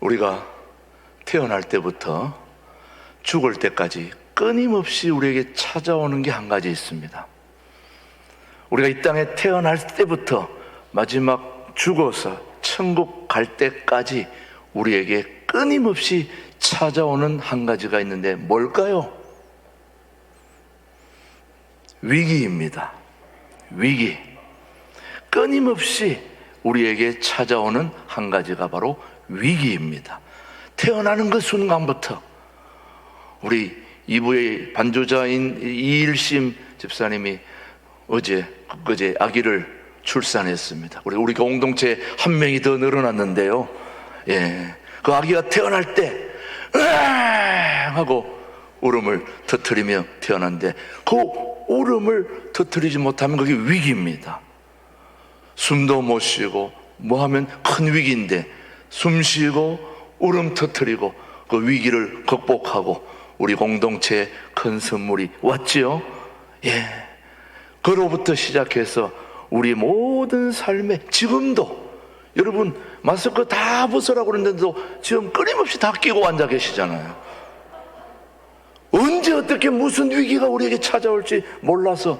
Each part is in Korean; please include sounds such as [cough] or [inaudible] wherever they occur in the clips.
우리가 태어날 때부터 죽을 때까지 끊임없이 우리에게 찾아오는 게 한 가지 있습니다. 우리가 이 땅에 태어날 때부터 마지막 죽어서 천국 갈 때까지 우리에게 끊임없이 찾아오는 한 가지가 있는데 뭘까요? 위기입니다. 위기. 끊임없이 우리에게 찾아오는 한 가지가 바로 위기입니다. 태어나는 그 순간부터 우리 이부의 반조자인 이일심 집사님이 어제 그제 아기를 출산했습니다. 우리 우리 공동체 한 명이 더 늘어났는데요. 예, 그 아기가 태어날 때 하고 울음을 터뜨리며 태어난데 그 울음을 터뜨리지 못하면 그게 위기입니다. 숨도 못 쉬고 뭐 하면 큰 위기인데 숨 쉬고 울음 터뜨리고 그 위기를 극복하고 우리 공동체에 큰 선물이 왔지요. 예. 그로부터 시작해서 우리 모든 삶에 지금도 여러분 마스크 다 벗으라고 그랬는데도 지금 끊임없이 다 끼고 앉아 계시잖아요. 언제 어떻게 무슨 위기가 우리에게 찾아올지 몰라서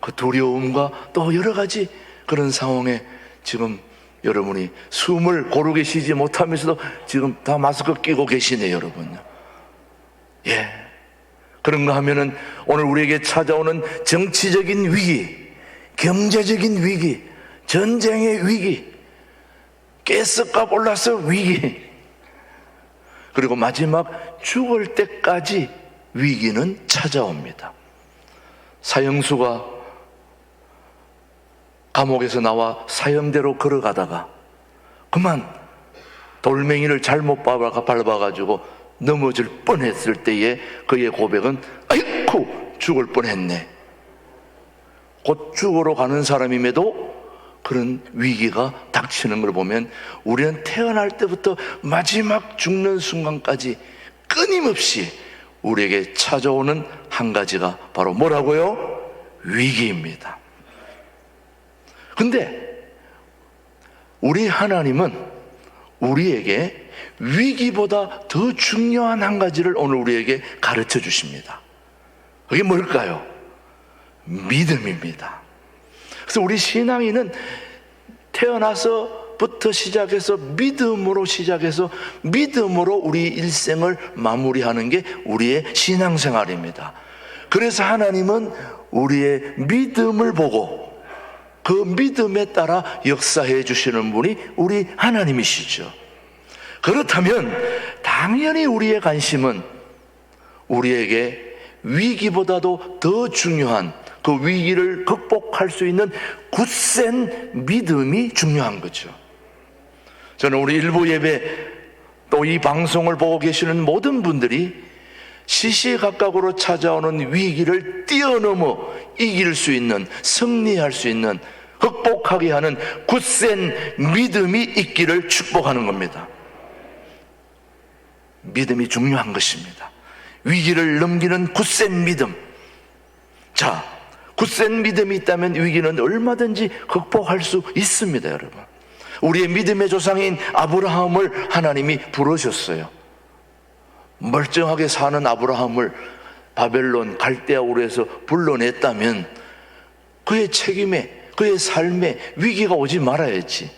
그 두려움과 또 여러 가지 그런 상황에 지금 여러분이 숨을 고르게 쉬지 못하면서도 지금 다 마스크 끼고 계시네요, 여러분요. 예. 그런가 하면은 오늘 우리에게 찾아오는 정치적인 위기, 경제적인 위기, 전쟁의 위기, 가스값 올라서 위기, 그리고 마지막 죽을 때까지 위기는 찾아옵니다. 사형수가 감옥에서 나와 사형대로 걸어가다가 그만 돌멩이를 잘못 밟아- 밟아가지고 넘어질 뻔했을 때에 그의 고백은 아이쿠 죽을 뻔했네. 곧 죽으러 가는 사람임에도 그런 위기가 닥치는 걸 보면 우리는 태어날 때부터 마지막 죽는 순간까지 끊임없이 우리에게 찾아오는 한 가지가 바로 뭐라고요? 위기입니다. 근데 우리 하나님은 우리에게 위기보다 더 중요한 한 가지를 오늘 우리에게 가르쳐 주십니다. 그게 뭘까요? 믿음입니다. 그래서 우리 신앙인은 태어나서부터 시작해서 믿음으로 시작해서 믿음으로 우리 일생을 마무리하는 게 우리의 신앙생활입니다. 그래서 하나님은 우리의 믿음을 보고 그 믿음에 따라 역사해 주시는 분이 우리 하나님이시죠. 그렇다면 당연히 우리의 관심은 우리에게 위기보다도 더 중요한 그 위기를 극복할 수 있는 굳센 믿음이 중요한 거죠. 저는 우리 일부 예배 또 이 방송을 보고 계시는 모든 분들이 시시각각으로 찾아오는 위기를 뛰어넘어 이길 수 있는 승리할 수 있는 극복하게 하는 굳센 믿음이 있기를 축복하는 겁니다. 믿음이 중요한 것입니다. 위기를 넘기는 굳센 믿음. 자, 굳센 믿음이 있다면 위기는 얼마든지 극복할 수 있습니다, 여러분. 우리의 믿음의 조상인 아브라함을 하나님이 부르셨어요. 멀쩡하게 사는 아브라함을 바벨론 갈대아 우르에서 불러냈다면 그의 책임에 그의 삶에 위기가 오지 말아야지.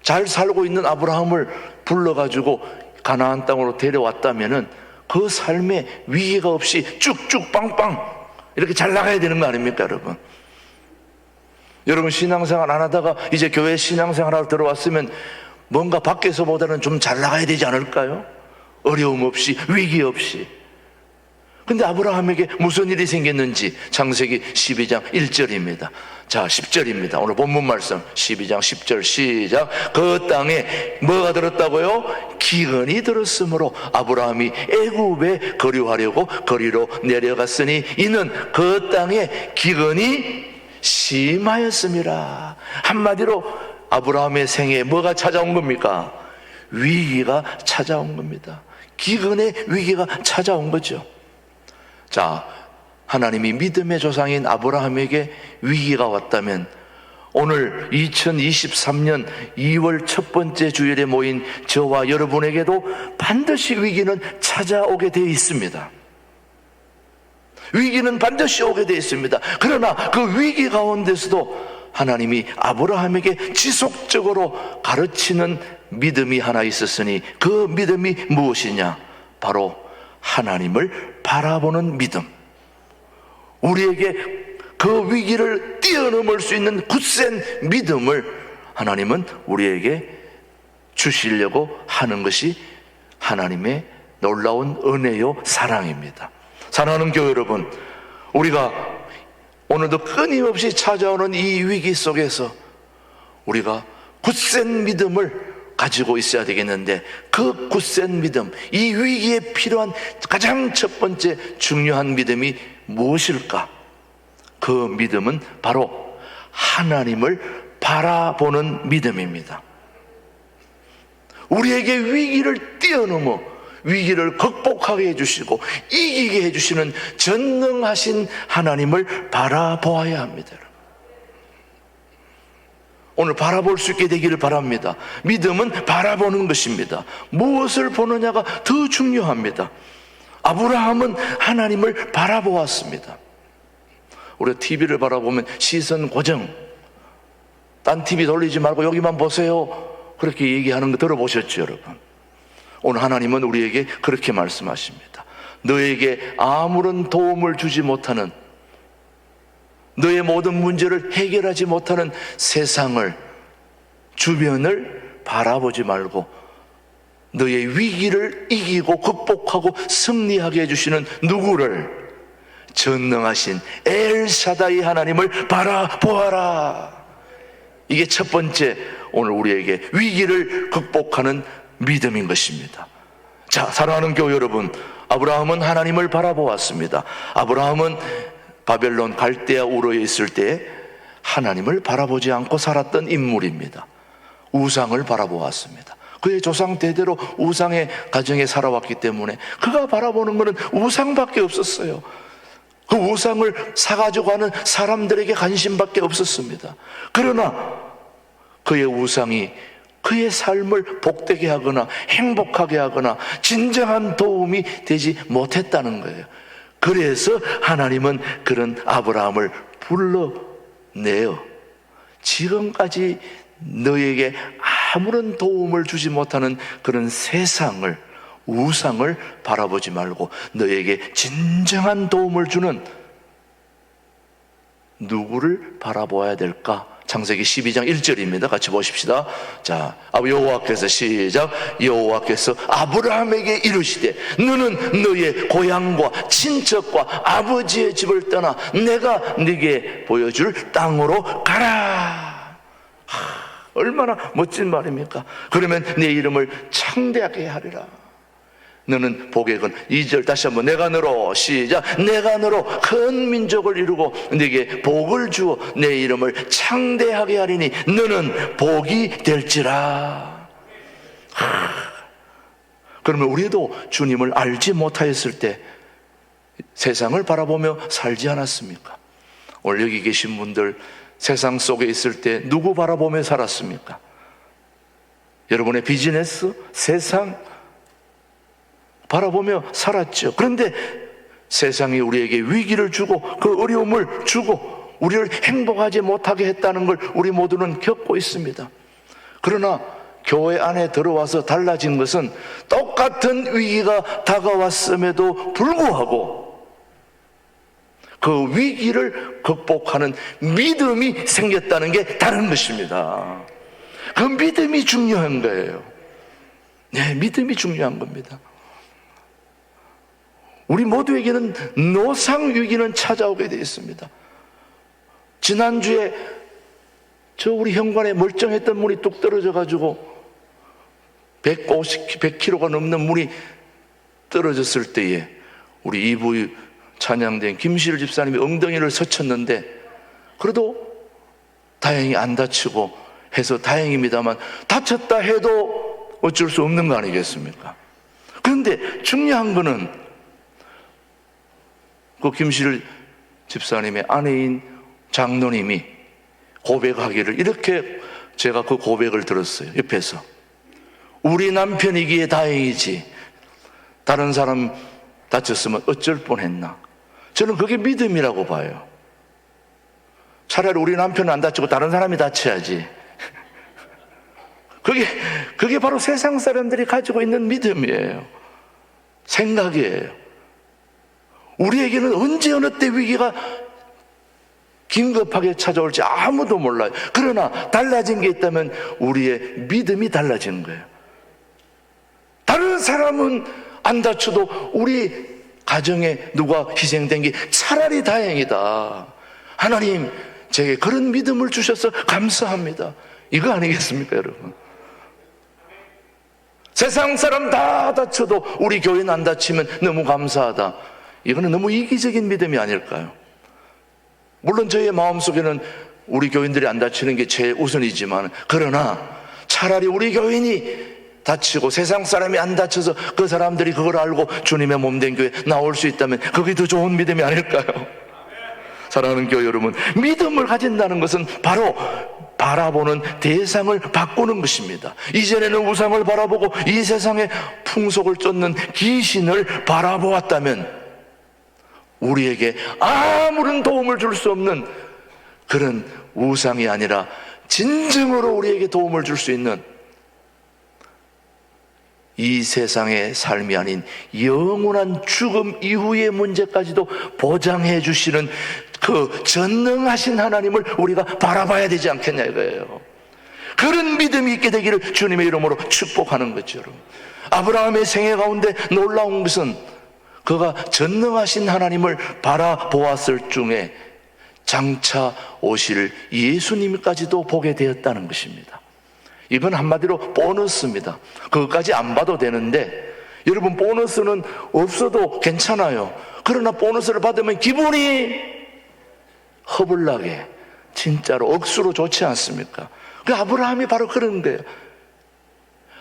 잘 살고 있는 아브라함을 불러가지고 가나안 땅으로 데려왔다면은 그 삶에 위기가 없이 쭉쭉 빵빵 이렇게 잘 나가야 되는 거 아닙니까, 여러분? 여러분 신앙생활 안 하다가 이제 교회 신앙생활하러 들어왔으면 뭔가 밖에서보다는 좀 잘 나가야 되지 않을까요? 어려움 없이 위기 없이. 근데 아브라함에게 무슨 일이 생겼는지 창세기 12장 1절입니다. 자, 10절입니다. 오늘 본문 말씀 12장 10절 시작. 그 땅에 뭐가 들었다고요? 기근이 들었으므로 아브라함이 애굽에 거류하려고 거리로 내려갔으니 이는 그 땅에 기근이 심하였습니다. 한마디로 아브라함의 생에 뭐가 찾아온 겁니까? 위기가 찾아온 겁니다. 기근의 위기가 찾아온 거죠. 자, 하나님이 믿음의 조상인 아브라함에게 위기가 왔다면 오늘 2023년 2월 첫 번째 주일에 모인 저와 여러분에게도 반드시 위기는 찾아오게 되어 있습니다. 위기는 반드시 오게 되어 있습니다. 그러나 그 위기 가운데서도 하나님이 아브라함에게 지속적으로 가르치는 믿음이 하나 있었으니 그 믿음이 무엇이냐? 바로 하나님을 바라보는 믿음. 우리에게 그 위기를 뛰어넘을 수 있는 굳센 믿음을 하나님은 우리에게 주시려고 하는 것이 하나님의 놀라운 은혜요 사랑입니다. 사랑하는 교회 여러분, 우리가 오늘도 끊임없이 찾아오는 이 위기 속에서 우리가 굳센 믿음을 가지고 있어야 되겠는데 그 굳센 믿음, 이 위기에 필요한 가장 첫 번째 중요한 믿음이 무엇일까? 그 믿음은 바로 하나님을 바라보는 믿음입니다. 우리에게 위기를 뛰어넘어 위기를 극복하게 해주시고 이기게 해주시는 전능하신 하나님을 바라보아야 합니다. 오늘 바라볼 수 있게 되기를 바랍니다. 믿음은 바라보는 것입니다. 무엇을 보느냐가 더 중요합니다. 아브라함은 하나님을 바라보았습니다. 우리가 TV를 바라보면 시선 고정. 딴 TV 돌리지 말고 여기만 보세요. 그렇게 얘기하는 거 들어보셨죠, 여러분? 오늘 하나님은 우리에게 그렇게 말씀하십니다. 너에게 아무런 도움을 주지 못하는 너의 모든 문제를 해결하지 못하는 세상을 주변을 바라보지 말고 너의 위기를 이기고 극복하고 승리하게 해주시는 누구를 전능하신 엘사다이 하나님을 바라보아라. 이게 첫 번째 오늘 우리에게 위기를 극복하는 믿음인 것입니다. 자, 사랑하는 교회 여러분, 아브라함은 하나님을 바라보았습니다. 아브라함은 바벨론 갈대아 우로에 있을 때 하나님을 바라보지 않고 살았던 인물입니다. 우상을 바라보았습니다. 그의 조상 대대로 우상의 가정에 살아왔기 때문에 그가 바라보는 것은 우상밖에 없었어요. 그 우상을 사가지고 하는 사람들에게 관심밖에 없었습니다. 그러나 그의 우상이 그의 삶을 복되게 하거나 행복하게 하거나 진정한 도움이 되지 못했다는 거예요. 그래서 하나님은 그런 아브라함을 불러내어 지금까지 너에게 아무런 도움을 주지 못하는 그런 세상을 우상을 바라보지 말고 너에게 진정한 도움을 주는 누구를 바라보아야 될까? 창세기 12장 1절입니다. 같이 보십시다. 자, 여호와께서 시작. 여호와께서 아브라함에게 이르시되 너는 너의 고향과 친척과 아버지의 집을 떠나 내가 네게 보여줄 땅으로 가라. 하, 얼마나 멋진 말입니까? 그러면 내 이름을 창대하게 하리라. 너는 복액은 2절 다시 한번 내가 너로 시작 내가 너로 큰 민족을 이루고 네게 복을 주어 내 이름을 창대하게 하리니 너는 복이 될지라 하, 그러면 우리도 주님을 알지 못하였을 때 세상을 바라보며 살지 않았습니까? 오늘 여기 계신 분들 세상 속에 있을 때 누구 바라보며 살았습니까? 여러분의 비즈니스, 세상, 바라보며 살았죠. 그런데 세상이 우리에게 위기를 주고 그 어려움을 주고 우리를 행복하지 못하게 했다는 걸 우리 모두는 겪고 있습니다. 그러나 교회 안에 들어와서 달라진 것은 똑같은 위기가 다가왔음에도 불구하고 그 위기를 극복하는 믿음이 생겼다는 게 다른 것입니다. 그 믿음이 중요한 거예요. 네, 믿음이 중요한 겁니다. 우리 모두에게는 노상 위기는 찾아오게 되어 있습니다. 지난주에 저 우리 현관에 멀쩡했던 물이 뚝 떨어져 가지고 150, 100kg가 넘는 물이 떨어졌을 때에 우리 이부 찬양된 김실 집사님이 엉덩이를 서쳤는데 그래도 다행히 안 다치고 해서 다행입니다만 다쳤다 해도 어쩔 수 없는 거 아니겠습니까? 그런데 중요한 거는 그 김실 집사님의 아내인 장로님이 고백하기를 이렇게 제가 그 고백을 들었어요. 옆에서. 우리 남편이기에 다행이지. 다른 사람 다쳤으면 어쩔 뻔했나. 저는 그게 믿음이라고 봐요. 차라리 우리 남편은 안 다치고 다른 사람이 다쳐야지. 그게, 그게 바로 세상 사람들이 가지고 있는 믿음이에요. 생각이에요. 우리에게는 언제 어느 때 위기가 긴급하게 찾아올지 아무도 몰라요. 그러나 달라진 게 있다면 우리의 믿음이 달라지는 거예요. 다른 사람은 안 다쳐도 우리 가정에 누가 희생된 게 차라리 다행이다. 하나님, 제게 그런 믿음을 주셔서 감사합니다. 이거 아니겠습니까, 여러분? 세상 사람 다 다쳐도 우리 교회는 안 다치면 너무 감사하다. 이거는 너무 이기적인 믿음이 아닐까요? 물론 저의 마음속에는 우리 교인들이 안 다치는 게 제일 우선이지만 그러나 차라리 우리 교인이 다치고 세상 사람이 안 다쳐서 그 사람들이 그걸 알고 주님의 몸 된 교회 나올 수 있다면 그게 더 좋은 믿음이 아닐까요? 사랑하는 교회 여러분, 믿음을 가진다는 것은 바로 바라보는 대상을 바꾸는 것입니다. 이전에는 우상을 바라보고 이 세상의 풍속을 쫓는 귀신을 바라보았다면 우리에게 아무런 도움을 줄 수 없는 그런 우상이 아니라 진정으로 우리에게 도움을 줄 수 있는 이 세상의 삶이 아닌 영원한 죽음 이후의 문제까지도 보장해 주시는 그 전능하신 하나님을 우리가 바라봐야 되지 않겠냐 이거예요. 그런 믿음이 있게 되기를 주님의 이름으로 축복하는. 여러분. 아브라함의 생애 가운데 놀라운 것은 그가 전능하신 하나님을 바라보았을 중에 장차 오실 예수님까지도 보게 되었다는 것입니다. 이건 한마디로 보너스입니다. 그것까지 안 봐도 되는데 여러분 보너스는 없어도 괜찮아요. 그러나 보너스를 받으면 기분이 허블나게 진짜로 억수로 좋지 않습니까? 그 아브라함이 바로 그런 거예요.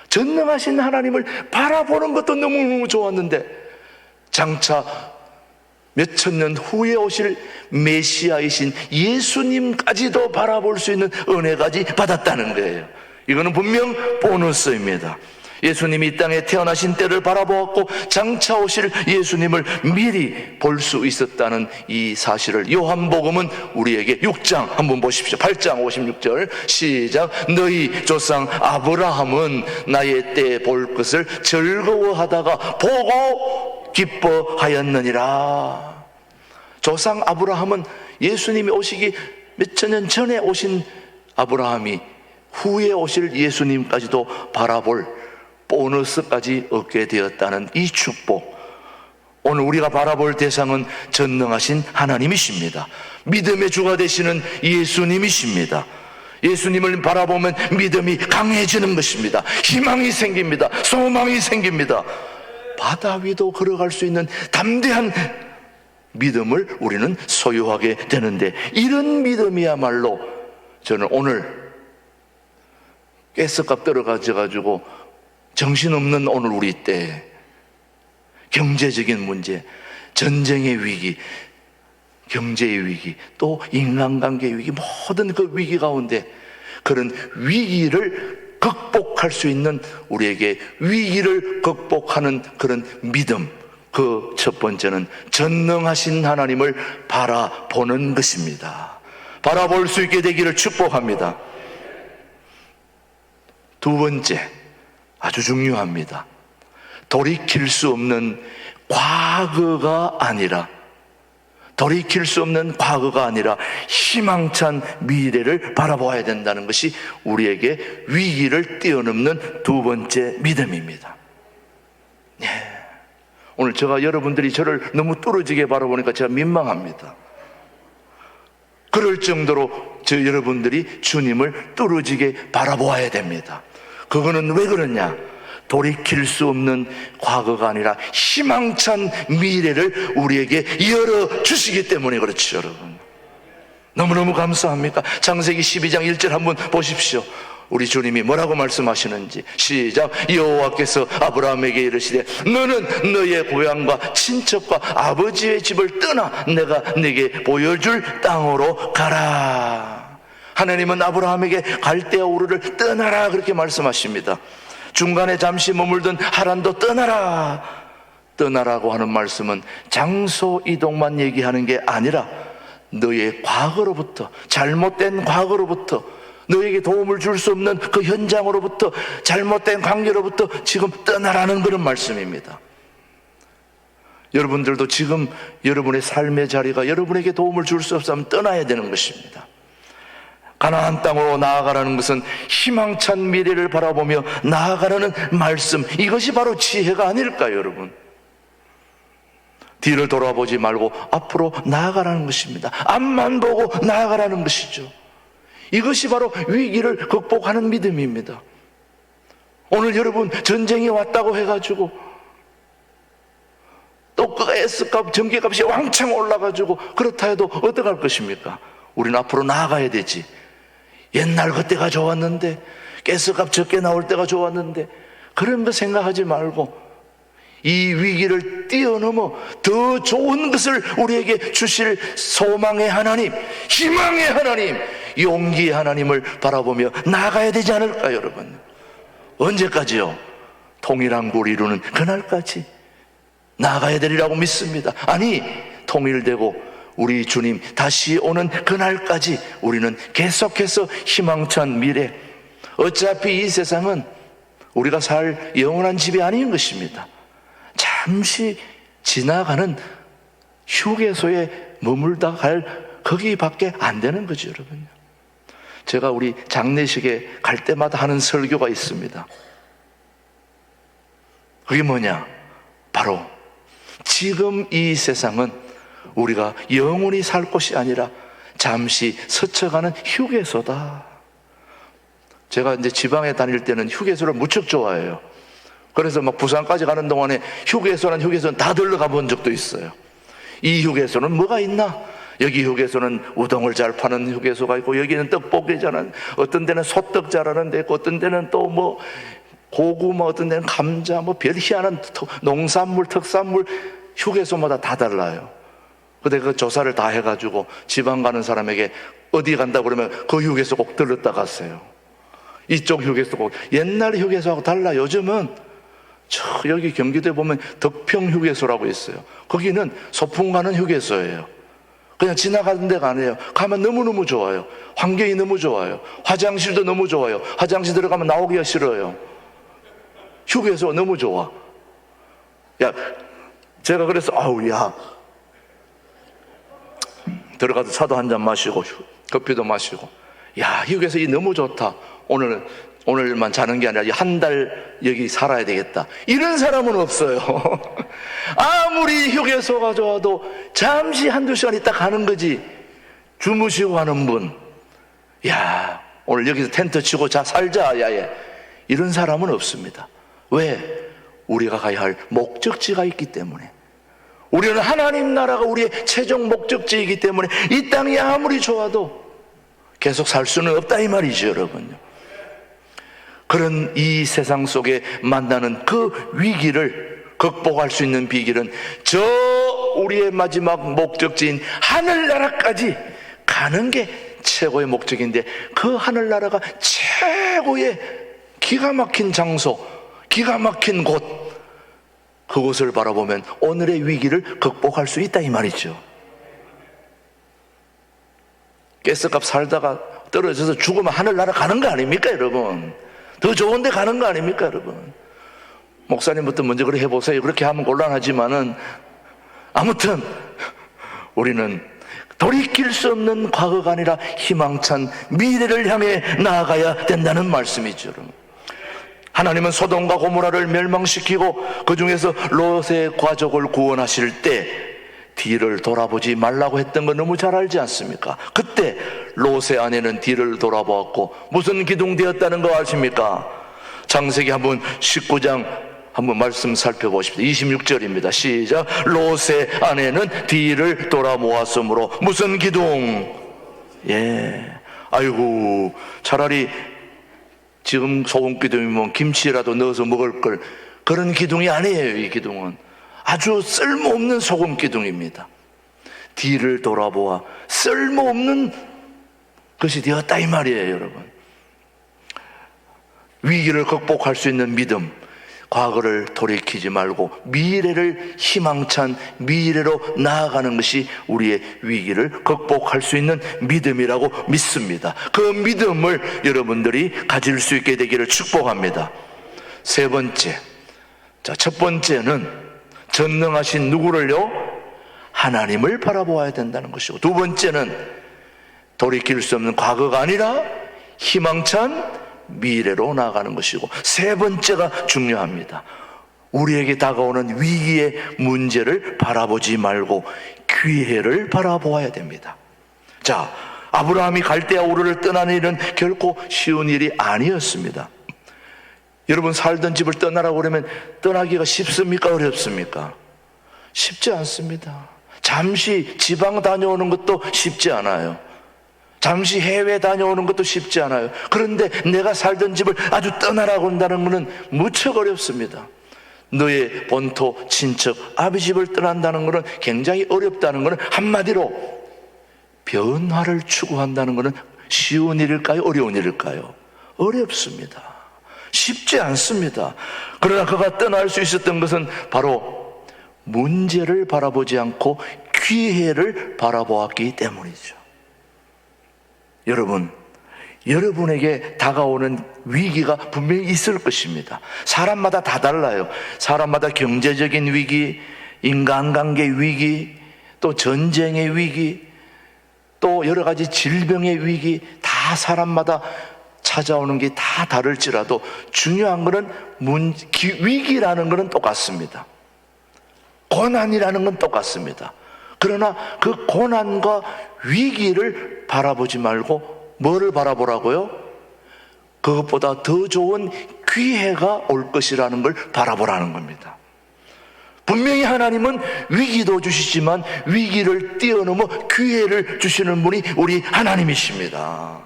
전능하신 하나님을 바라보는 것도 너무너무 좋았는데 장차 몇천 년 후에 오실 메시아이신 예수님까지도 바라볼 수 있는 은혜까지 받았다는 거예요. 이거는 분명 보너스입니다. 예수님이 이 땅에 태어나신 때를 바라보았고 장차 오실 예수님을 미리 볼 수 있었다는 이 사실을 요한복음은 우리에게 6장 한번 보십시오. 8장 56절 시작 너희 조상 아브라함은 나의 때에 볼 것을 즐거워하다가 보고 기뻐하였느니라. 조상 아브라함은 예수님이 오시기 몇 천 년 전에 오신 아브라함이 후에 오실 예수님까지도 바라볼 보너스까지 얻게 되었다는 이 축복. 오늘 우리가 바라볼 대상은 전능하신 하나님이십니다. 믿음의 주가 되시는 예수님이십니다. 예수님을 바라보면 믿음이 강해지는 것입니다. 희망이 생깁니다. 소망이 생깁니다. 바다 위도 걸어갈 수 있는 담대한 믿음을 우리는 소유하게 되는데 이런 믿음이야말로 저는 오늘 가스값 떨어가지고 정신없는 오늘 우리 때 경제적인 문제, 전쟁의 위기, 경제의 위기, 또 인간관계의 위기, 모든 그 위기 가운데 그런 위기를 극복할 수 있는 우리에게 위기를 극복하는 그런 믿음, 그 첫 번째는 전능하신 하나님을 바라보는 것입니다. 바라볼 수 있게 되기를 축복합니다. 두 번째, 아주 중요합니다. 돌이킬 수 없는 과거가 아니라 돌이킬 수 없는 과거가 아니라 희망찬 미래를 바라보아야 된다는 것이 우리에게 위기를 뛰어넘는 두 번째 믿음입니다. 예. 오늘 제가 여러분들이 저를 너무 뚫어지게 바라보니까 제가 민망합니다. 그럴 정도로 저 여러분들이 주님을 뚫어지게 바라보아야 됩니다. 그거는 왜 그러냐? 돌이킬 수 없는 과거가 아니라 희망찬 미래를 우리에게 열어 주시기 때문에 그렇죠, 여러분. 너무너무 감사합니까? 창세기 12장 1절 한번 보십시오. 우리 주님이 뭐라고 말씀하시는지 시작 여호와께서 아브라함에게 이르시되 너는 너의 고향과 친척과 아버지의 집을 떠나 내가 네게 보여줄 땅으로 가라 하나님은 아브라함에게 갈대아 우르를 떠나라 그렇게 말씀하십니다. 중간에 잠시 머물던 하란도 떠나라. 떠나라고 하는 말씀은 장소 이동만 얘기하는 게 아니라 너의 과거로부터 잘못된 과거로부터 너에게 도움을 줄 수 없는 그 현장으로부터 잘못된 관계로부터 지금 떠나라는 그런 말씀입니다. 여러분들도 지금 여러분의 삶의 자리가 여러분에게 도움을 줄 수 없으면 떠나야 되는 것입니다. 가나안 땅으로 나아가라는 것은 희망찬 미래를 바라보며 나아가라는 말씀 이것이 바로 지혜가 아닐까요, 여러분? 뒤를 돌아보지 말고 앞으로 나아가라는 것입니다. 앞만 보고 나아가라는 것이죠. 이것이 바로 위기를 극복하는 믿음입니다. 오늘 여러분 전쟁이 왔다고 해가지고 또그 S값, 전기값이 왕창 올라가지고 그렇다 해도 어떡할 것입니까? 우리는 앞으로 나아가야 되지. 옛날 그때가 좋았는데 가스값 적게 나올 때가 좋았는데 그런 거 생각하지 말고 이 위기를 뛰어넘어 더 좋은 것을 우리에게 주실 소망의 하나님, 희망의 하나님, 용기의 하나님을 바라보며 나가야 되지 않을까, 여러분? 언제까지요? 통일한국을 이루는 그날까지 나가야 되리라고 믿습니다. 아니, 통일되고 우리 주님 다시 오는 그날까지 우리는 계속해서 희망찬 미래, 어차피 이 세상은 우리가 살 영원한 집이 아닌 것입니다. 잠시 지나가는 휴게소에 머물다 갈 거기밖에 안 되는 거죠, 여러분. 제가 우리 장례식에 갈 때마다 하는 설교가 있습니다. 그게 뭐냐? 바로 지금 이 세상은 우리가 영원히 살 곳이 아니라 잠시 스쳐가는 휴게소다. 제가 이제 지방에 다닐 때는 휴게소를 무척 좋아해요. 그래서 막 부산까지 가는 동안에 휴게소는 휴게소는 다 들러가 본 적도 있어요. 이 휴게소는 뭐가 있나? 여기 휴게소는 우동을 잘 파는 휴게소가 있고 여기는 떡볶이 잘하는 어떤 데는 소떡 잘하는 데 있고 어떤 데는 또 뭐 고구마 어떤 데는 감자 뭐 별 희한한 특- 농산물 특산물 휴게소마다 다 달라요. 근데 그 조사를 다 해가지고 지방 가는 사람에게 어디 간다 그러면 그 휴게소 꼭 들렀다 갔어요. 이쪽 휴게소 꼭 옛날 휴게소하고 달라 요즘은 저 여기 경기도에 보면 덕평 휴게소라고 있어요. 거기는 소풍 가는 휴게소예요. 그냥 지나가는 데가 아니에요. 가면 너무너무 좋아요. 환경이 너무 좋아요. 화장실도 너무 좋아요. 화장실 들어가면 나오기가 싫어요. 휴게소 너무 좋아. 야, 제가 그래서, 아우, 야. 들어가서 차도 한 잔 마시고, 휴- 커피도 마시고. 야, 휴게소 이 너무 좋다. 오늘, 오늘만 자는 게 아니라 한 달 여기 살아야 되겠다. 이런 사람은 없어요. [laughs] 아무리 휴게소가 좋아도 잠시 한두 시간 있다 가는 거지. 주무시고 가는 분. 야, 오늘 여기서 텐트 치고 자, 살자, 야예. 이런 사람은 없습니다. 왜? 우리가 가야 할 목적지가 있기 때문에. 우리는 하나님 나라가 우리의 최종 목적지이기 때문에 이 땅이 아무리 좋아도 계속 살 수는 없다 이 말이죠, 여러분. 그런 이 세상 속에 만나는 그 위기를 극복할 수 있는 비결은 저 우리의 마지막 목적지인 하늘나라까지 가는 게 최고의 목적인데 그 하늘나라가 최고의 기가 막힌 장소, 기가 막힌 곳, 그곳을 바라보면 오늘의 위기를 극복할 수 있다 이 말이죠. 가스값 살다가 떨어져서 죽으면 하늘나라 가는 거 아닙니까, 여러분? 더 좋은 데 가는 거 아닙니까, 여러분? 목사님부터 먼저 그렇게 해보세요. 그렇게 하면 곤란하지만은 아무튼 우리는 돌이킬 수 없는 과거가 아니라 희망찬 미래를 향해 나아가야 된다는 말씀이죠. 여러분. 하나님은 소돔과 고모라를 멸망시키고 그 중에서 롯의 가족을 구원하실 때 뒤를 돌아보지 말라고 했던 거 너무 잘 알지 않습니까? 그때 롯의 아내는 뒤를 돌아보았고 무슨 기둥되었다는 거 아십니까? 창세기 한번 19장 한번 말씀 살펴보십시오. 26절입니다. 시작. 롯의 아내는 뒤를 돌아모았으므로 무슨 기둥? 예. 아이고 차라리 지금 소금 기둥이면 김치라도 넣어서 먹을 걸 그런 기둥이 아니에요. 이 기둥은 아주 쓸모없는 소금 기둥입니다. 뒤를 돌아보아 쓸모없는 그것이 되었다 이 말이에요, 여러분. 위기를 극복할 수 있는 믿음, 과거를 돌이키지 말고 미래를 희망찬 미래로 나아가는 것이 우리의 위기를 극복할 수 있는 믿음이라고 믿습니다. 그 믿음을 여러분들이 가질 수 있게 되기를 축복합니다. 세 번째. 자, 첫 번째는 전능하신 누구를요? 하나님을 바라보아야 된다는 것이고, 두 번째는 돌이킬 수 없는 과거가 아니라 희망찬 미래로 나아가는 것이고 세 번째가 중요합니다. 우리에게 다가오는 위기의 문제를 바라보지 말고 기회를 바라보아야 됩니다. 자, 아브라함이 갈대아 우르를 떠나는 일은 결코 쉬운 일이 아니었습니다. 여러분 살던 집을 떠나라고 그러면 떠나기가 쉽습니까? 어렵습니까? 쉽지 않습니다. 잠시 지방 다녀오는 것도 쉽지 않아요. 잠시 해외 다녀오는 것도 쉽지 않아요. 그런데 내가 살던 집을 아주 떠나라고 한다는 것은 무척 어렵습니다. 너의 본토, 친척, 아비 집을 떠난다는 것은 굉장히 어렵다는 것은 한마디로 변화를 추구한다는 것은 쉬운 일일까요? 어려운 일일까요? 어렵습니다. 쉽지 않습니다. 그러나 그가 떠날 수 있었던 것은 바로 문제를 바라보지 않고 기회를 바라보았기 때문이죠. 여러분, 여러분에게 다가오는 위기가 분명히 있을 것입니다. 사람마다 다 달라요. 사람마다 경제적인 위기, 인간관계 위기, 또 전쟁의 위기, 또 여러 가지 질병의 위기, 다 사람마다 찾아오는 게 다 다를지라도 중요한 것은 위기라는 것은 똑같습니다. 고난이라는 건 똑같습니다. 그러나 그 고난과 위기를 바라보지 말고 뭐를 바라보라고요? 그것보다 더 좋은 기회가 올 것이라는 걸 바라보라는 겁니다. 분명히 하나님은 위기도 주시지만 위기를 뛰어넘어 기회를 주시는 분이 우리 하나님이십니다.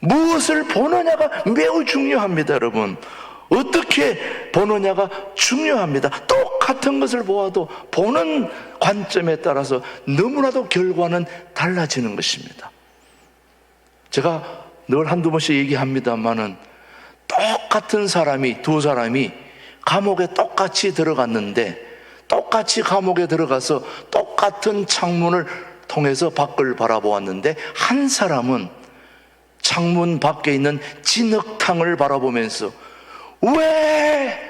무엇을 보느냐가 매우 중요합니다, 여러분. 어떻게 보느냐가 중요합니다. 똑 같은 것을 보아도 보는 관점에 따라서 너무나도 결과는 달라지는 것입니다. 제가 늘 한두 번씩 얘기합니다만은 똑같은 사람이, 두 사람이 감옥에 똑같이 들어갔는데 똑같이 감옥에 들어가서 똑같은 창문을 통해서 밖을 바라보았는데 한 사람은 창문 밖에 있는 진흙탕을 바라보면서 왜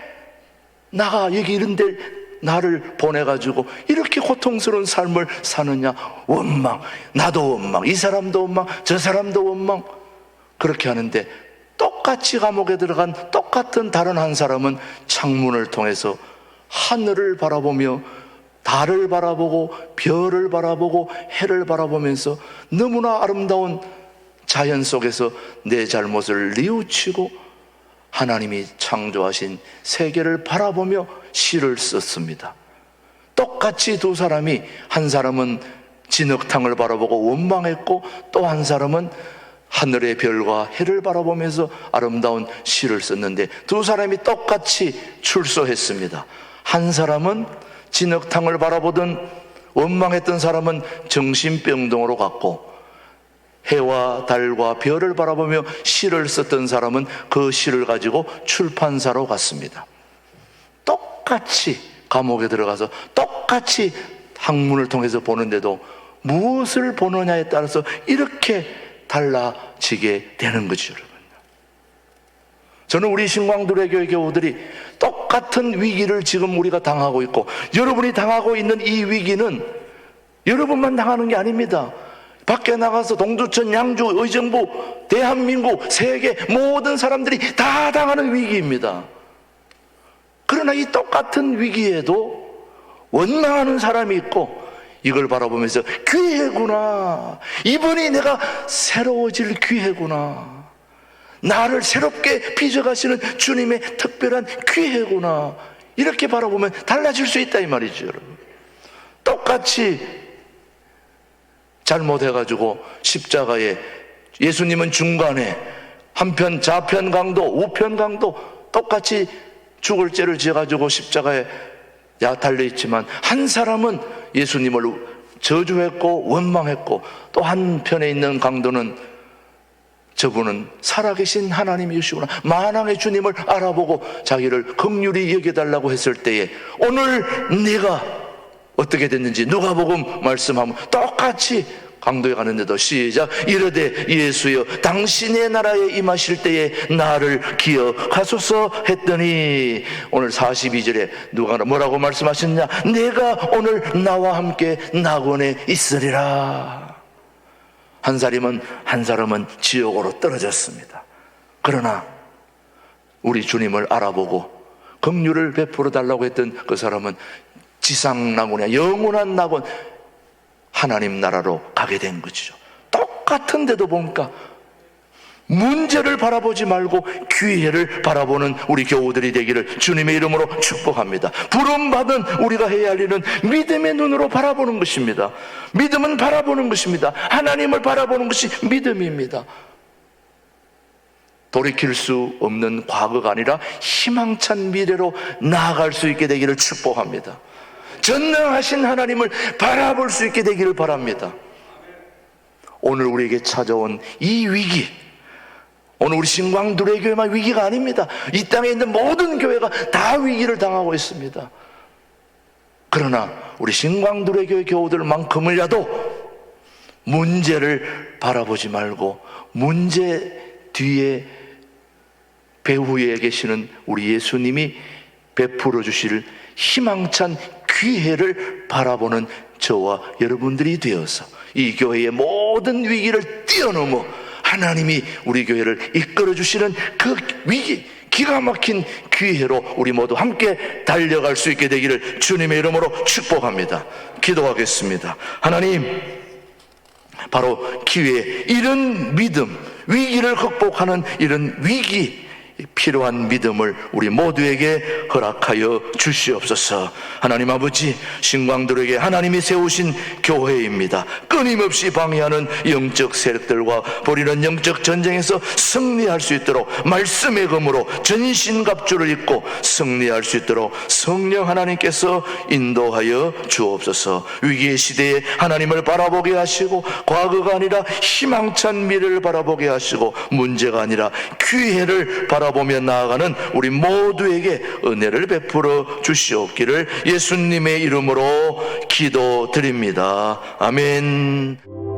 나가 여기 이런데 나를 보내가지고 이렇게 고통스러운 삶을 사느냐? 원망. 나도 원망. 이 사람도 원망. 저 사람도 원망. 그렇게 하는데 똑같이 감옥에 들어간 똑같은 다른 한 사람은 창문을 통해서 하늘을 바라보며 달을 바라보고 별을 바라보고 해를 바라보면서 너무나 아름다운 자연 속에서 내 잘못을 뉘우치고 하나님이 창조하신 세계를 바라보며 시를 썼습니다. 똑같이 두 사람이 한 사람은 진흙탕을 바라보고 원망했고 또 한 사람은 하늘의 별과 해를 바라보면서 아름다운 시를 썼는데 두 사람이 똑같이 출소했습니다. 한 사람은 진흙탕을 바라보던 원망했던 사람은 정신병동으로 갔고 해와 달과 별을 바라보며 시를 썼던 사람은 그 시를 가지고 출판사로 갔습니다. 똑같이 감옥에 들어가서 똑같이 학문을 통해서 보는데도 무엇을 보느냐에 따라서 이렇게 달라지게 되는 거죠, 여러분. 저는 우리 신광두레 교회 교우들이 똑같은 위기를 지금 우리가 당하고 있고 여러분이 당하고 있는 이 위기는 여러분만 당하는 게 아닙니다. 밖에 나가서 동두천, 양주, 의정부, 대한민국, 세계 모든 사람들이 다 당하는 위기입니다. 그러나 이 똑같은 위기에도 원망하는 사람이 있고 이걸 바라보면서 기회구나. 이번이 내가 새로워질 기회구나. 나를 새롭게 빚어가시는 주님의 특별한 기회구나. 이렇게 바라보면 달라질 수 있다 이 말이죠, 여러분. 똑같이 잘못해가지고 십자가에 예수님은 중간에 한편 좌편 강도, 우편 강도 똑같이 죽을 죄를 지어가지고 십자가에 야 달려 있지만 한 사람은 예수님을 저주했고 원망했고 또 한편에 있는 강도는 저분은 살아계신 하나님이시구나. 만왕의 주님을 알아보고 자기를 극률이 여겨달라고 했을 때에 오늘 네가 어떻게 됐는지 누가복음 말씀하면 똑같이 강도에 가는데도 시작. 이르되 예수여 당신의 나라에 임하실 때에 나를 기억하소서 했더니 오늘 42절에 누가 뭐라고 말씀하셨냐? 내가 오늘 나와 함께 낙원에 있으리라. 한 사람은 한 사람은 지옥으로 떨어졌습니다. 그러나 우리 주님을 알아보고 긍휼을 베풀어 달라고 했던 그 사람은 지상 낙원에 영원한 낙원 하나님 나라로 가게 된 거죠. 똑같은데도 보니까 문제를 바라보지 말고 기회를 바라보는 우리 교우들이 되기를 주님의 이름으로 축복합니다. 부름받은 우리가 해야 할 일은 믿음의 눈으로 바라보는 것입니다. 믿음은 바라보는 것입니다. 하나님을 바라보는 것이 믿음입니다. 돌이킬 수 없는 과거가 아니라 희망찬 미래로 나아갈 수 있게 되기를 축복합니다. 전능하신 하나님을 바라볼 수 있게 되기를 바랍니다. 오늘 우리에게 찾아온 이 위기, 오늘 우리 신광두레 교회만 위기가 아닙니다. 이 땅에 있는 모든 교회가 다 위기를 당하고 있습니다. 그러나 우리 신광두레 교회 교우들만큼이라도 문제를 바라보지 말고 문제 뒤에 배후에 계시는 우리 예수님이 베풀어 주실 희망찬 기회를 바라보는 저와 여러분들이 되어서 이 교회의 모든 위기를 뛰어넘어 하나님이 우리 교회를 이끌어 주시는 그 위기 기가 막힌 기회로 우리 모두 함께 달려갈 수 있게 되기를 주님의 이름으로 축복합니다. 기도하겠습니다. 하나님 바로 기회 이런 믿음 위기를 극복하는 이런 위기 필요한 믿음을 우리 모두에게 허락하여 주시옵소서. 하나님 아버지, 신광들에게 하나님이 세우신 교회입니다. 끊임없이 방해하는 영적 세력들과 벌이는 영적 전쟁에서 승리할 수 있도록 말씀의 검으로 전신갑주를 입고 승리할 수 있도록 성령 하나님께서 인도하여 주옵소서. 위기의 시대에 하나님을 바라보게 하시고 과거가 아니라 희망찬 미래를 바라보게 하시고 문제가 아니라 기회를 바라보며 나아가는 우리 모두에게 은혜를 베풀어 주시옵기를 예수님의 이름으로 기도드립니다. 아멘.